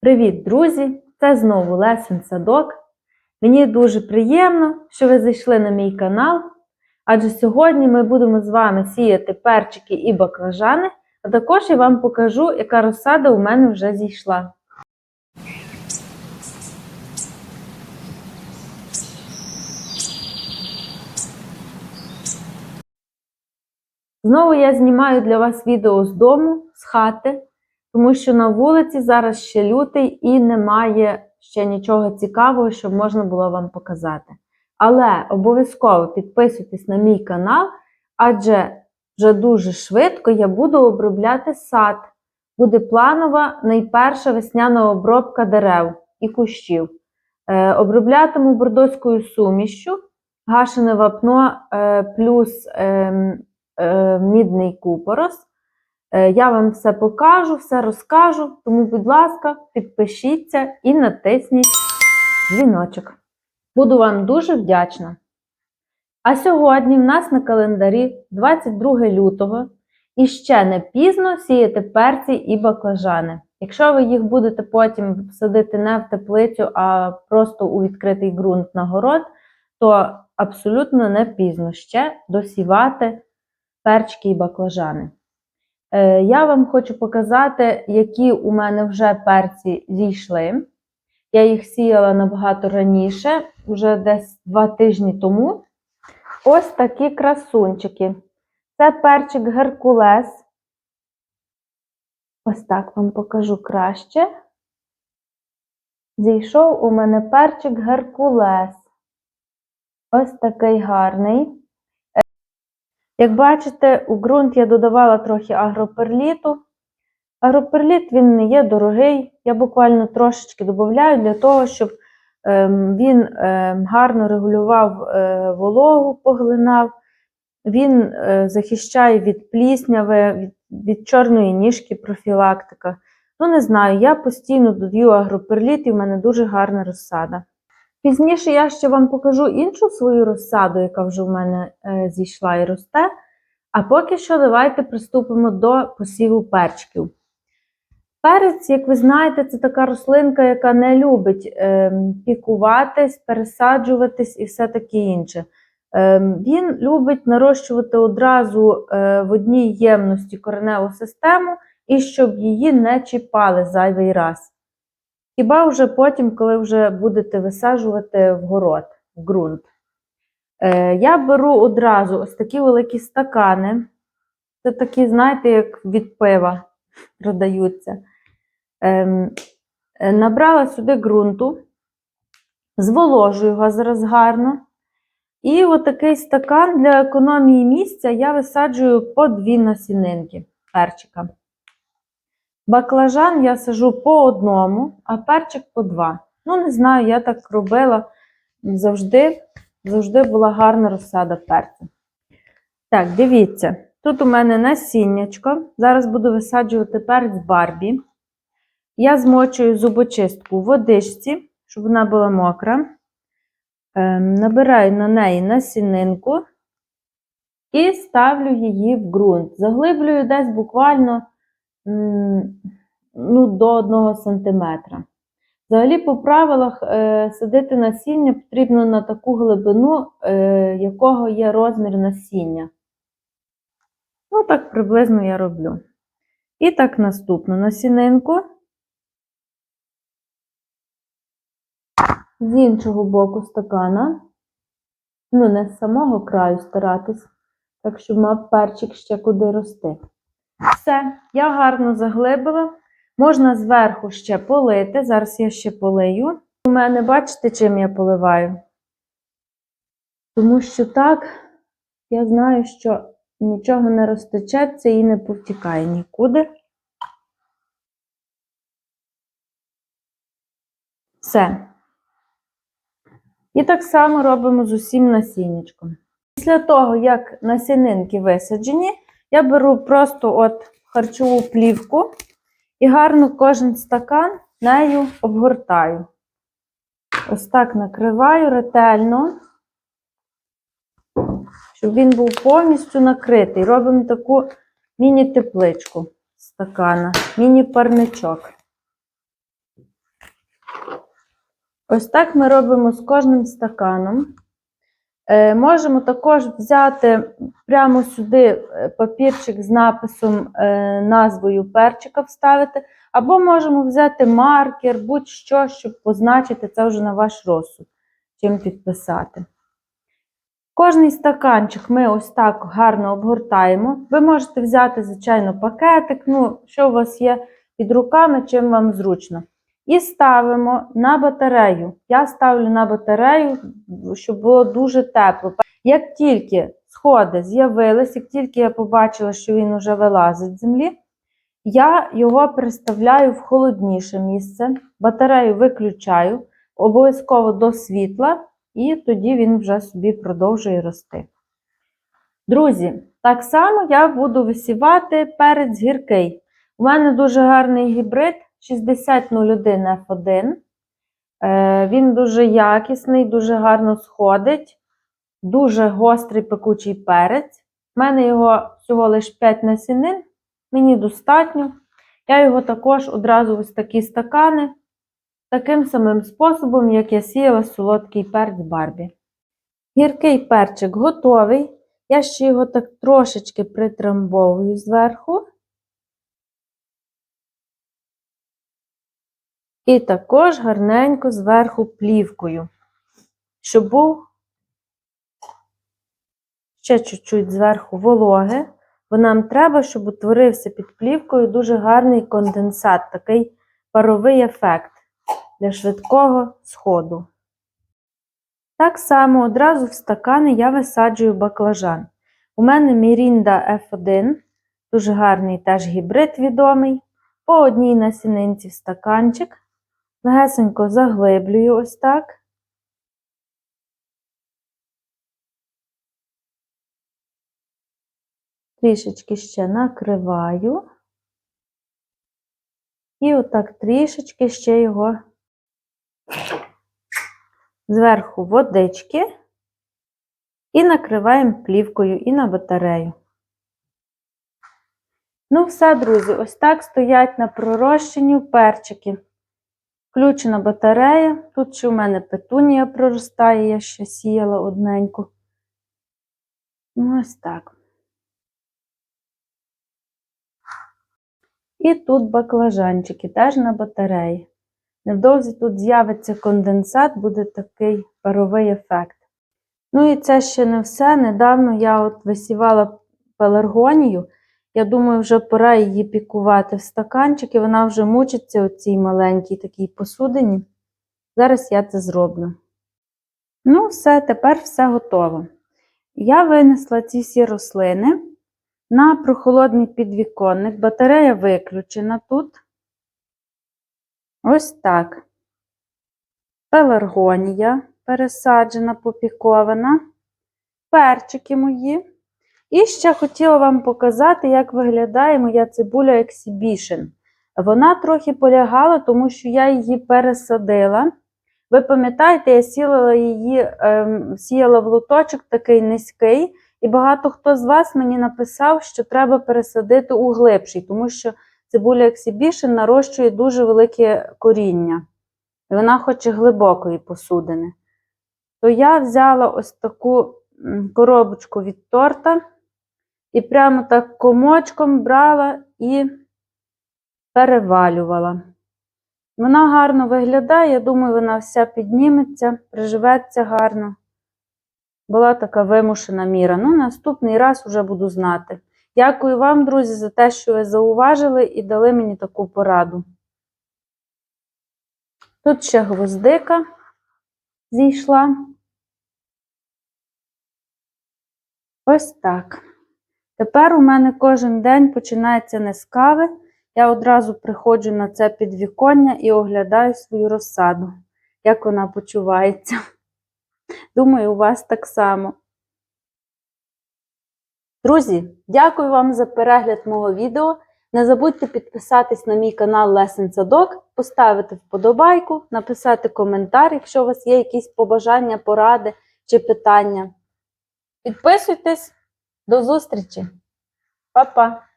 Привіт, друзі! Це знову Лесен Садок. Мені дуже приємно, що ви зайшли на мій канал, адже сьогодні ми будемо з вами сіяти перчики і баклажани, а також я вам покажу, яка розсада у мене вже зійшла. Знову я знімаю для вас відео з дому, з хати, тому що на вулиці зараз ще лютий і немає ще нічого цікавого, щоб можна було вам показати. Але обов'язково підписуйтесь на мій канал, адже вже дуже швидко я буду обробляти сад. Буде планова найперша весняна обробка дерев і кущів. Е, оброблятиму бордоською сумішшю, гашене вапно е, плюс ем, е, мідний купорос. Е, Я вам все покажу, все розкажу, тому, будь ласка, підпишіться і натисніть дзвіночок. Буду вам дуже вдячна. А сьогодні в нас на календарі 22 лютого і ще не пізно сіяти перці і баклажани. Якщо ви їх будете потім садити не в теплицю, а просто у відкритий ґрунт на город, то абсолютно не пізно ще досівати перчики і баклажани. Е, Я вам хочу показати, які у мене вже перці зійшли. Я їх сіяла набагато раніше, вже десь два тижні тому. Ось такі красунчики. Це перчик Геркулес. Ось так вам покажу краще. Зійшов у мене перчик Геркулес. Ось такий гарний. Як бачите, у ґрунт я додавала трохи агроперліту. Агроперліт він не є дорогий. Я буквально трошечки додаю для того, щоб ем, він ем, гарно регулював е, вологу, поглинав. Він е, захищає від плісняви, від, від чорної ніжки профілактика. Ну, не знаю, я постійно додаю агроперліт і в мене дуже гарна розсада. Пізніше я ще вам покажу іншу свою розсаду, яка вже в мене е, зійшла і росте. А поки що давайте приступимо до посіву перчиків. Перець, як ви знаєте, це така рослинка, яка не любить е, пікуватись, пересаджуватись і все таке інше. Е, він любить нарощувати одразу е, в одній ємності кореневу систему і щоб її не чіпали зайвий раз. Хіба вже потім, коли вже будете висаджувати в город, в ґрунт. Е, я беру одразу ось такі великі стакани. Це такі, знаєте, як від пива продаються. Ем, е, набрала сюди ґрунту, зволожую його зараз гарно. І отакий стакан для економії місця я висаджую по дві насінинки перчика. Баклажан я сажу по одному, а перчик по два. Ну, не знаю, я так робила завжди, завжди була гарна розсада перця. Так, дивіться, тут у мене насіннячко. Зараз буду висаджувати перець Барбі. Я змочую зубочистку в водичці, щоб вона була мокра. Ем, набираю на неї насінинку і ставлю її в ґрунт. Заглиблюю десь буквально ну, до 1 см. Взагалі, по правилах, е, садити насіння потрібно на таку глибину, е, якого є розмір насіння. Ну, так приблизно я роблю. І так, наступну насінинку. З іншого боку стакана, ну, не з самого краю старатись, так щоб мав перчик ще куди рости. Все, я гарно заглибила. Можна зверху ще полити. Зараз я ще полию. У мене, бачите, чим я поливаю? Тому що так, я знаю, що нічого не розтечеться і не повтікає нікуди. Все. І так само робимо з усім насіннячком. Після того, як насінинки висаджені, я беру просто от харчову плівку і гарно кожен стакан нею обгортаю. Ось так накриваю ретельно, щоб він був повністю накритий. Робимо таку міні-тепличку стакана, міні-парничок. Ось так ми робимо з кожним стаканом. Е, можемо також взяти прямо сюди е, папірчик з написом, е, назвою перчика вставити, або можемо взяти маркер, будь-що, щоб позначити це вже на ваш розсуд, чим підписати. Кожний стаканчик ми ось так гарно обгортаємо. Ви можете взяти, звичайно, пакетик, ну, що у вас є під руками, чим вам зручно. І ставимо на батарею. Я ставлю на батарею, щоб було дуже тепло. Як тільки сходи з'явились, як тільки я побачила, що він вже вилазить з землі, я його переставляю в холодніше місце, батарею виключаю, обов'язково до світла, і тоді він вже собі продовжує рости. Друзі, так само я буду висівати перець гіркий. У мене дуже гарний гібрид 6001 F1. Е, Він дуже якісний, дуже гарно сходить, дуже гострий пекучий перець. У мене його всього лише 5 насінин, мені достатньо. Я його також одразу ось такі стакани, таким самим способом, як я сіяла солодкий перець Барбі. Гіркий перчик готовий. Я ще його так трошечки притрамбовую зверху. І також гарненько зверху плівкою, щоб був ще чуть-чуть зверху вологи, бо нам треба, щоб утворився під плівкою дуже гарний конденсат, такий паровий ефект для швидкого сходу. Так само одразу в стакани я висаджую баклажан. У мене Мірінда F1, дуже гарний теж гібрид відомий. По одній насінинці в стаканчик. Легесенько заглиблюю ось так. Трішечки ще накриваю. І отак трішечки ще його зверху водички і накриваємо плівкою і на батарею. Ну, все, друзі, ось так стоять на пророщенню перчики. Включена батарея. Тут ще у мене петунія проростає, я ще сіяла одненьку. Ну, ось так. І тут баклажанчики теж на батареї. Невдовзі тут з'явиться конденсат, буде такий паровий ефект. Ну і це ще не все. Недавно я от висівала пеларгонію. Я думаю, вже пора її пікувати в стаканчики. Вона вже мучиться у цій маленькій такій посудині. Зараз я це зроблю. Ну, все, тепер все готово. Я винесла ці всі рослини на прохолодний підвіконник. Батарея виключена тут. Ось так. Пеларгонія пересаджена, попікована. Перчики мої. І ще хотіла вам показати, як виглядає моя цибуля Exhibition. Вона трохи полягала, тому що я її пересадила. Ви пам'ятаєте, я сіяла її, ем, сіяла в лоточок такий низький, і багато хто з вас мені написав, що треба пересадити у глибший, тому що цибуля Exhibition нарощує дуже велике коріння. І вона хоче глибокої посудини. То я взяла ось таку коробочку від торта. І прямо так комочком брала і перевалювала. Вона гарно виглядає, я думаю, вона вся підніметься, приживеться гарно. Була така вимушена міра. Ну, наступний раз вже буду знати. Дякую вам, друзі, за те, що ви зауважили і дали мені таку пораду. Тут ще гвоздика зійшла. Ось так. Тепер у мене кожен день починається не з кави. Я одразу приходжу на це підвіконня і оглядаю свою розсаду, як вона почувається. Думаю, у вас так само. Друзі, дякую вам за перегляд мого відео. Не забудьте підписатись на мій канал Лесен Садок, поставити вподобайку, написати коментар, якщо у вас є якісь побажання, поради чи питання. Підписуйтесь. До зустрічі. Па-па!